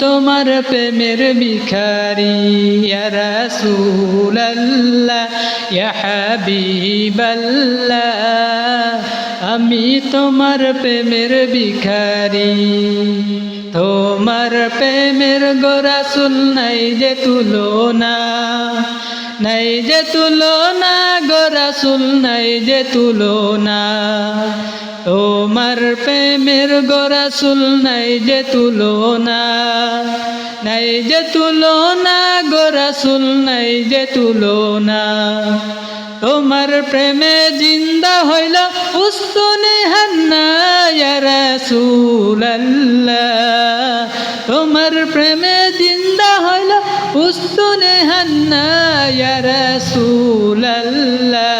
তোমার প্রেমের ভিখারি রসুল্লাহ হাবিবাল্লাহ। আমি তোমার প্রেমের ভিখারি, তোমার প্রেমের গোরাসুল নাই যে তুলনা, নাই যে তুলনা গোরাসুল নাই যে তুলনা। তোমার প্রেমের গোরাসুল নাই যে তুলনা, নাই যে তুলনা গোরাসুল নাই যে তুলনা। তোমার প্রেমে জিন্দা হইল উস্তুনে হান্না রসুল্লাহ তোমার প্রেমে জিন্দা হইল উস্তুনে হান্না রসুল্লাহ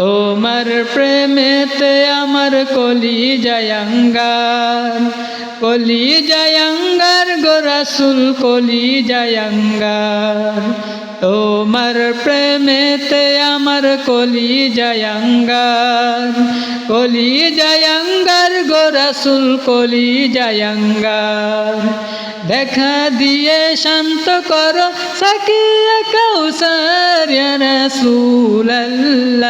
তোমার প্রেমেতে আমার কলি জায়াঙ্গার কলি জায়াঙ্গার গোরাসুল কলি জায়াঙ্গার তোমার প্রেমেতে আমার কলি জায়াঙ্গার কলি জায়াঙ্গার গোরাসুল কলি জায়াঙ্গার দেখা দিয়ে শান্ত করো, সাকিয়া কৌসার রসুল্লাহ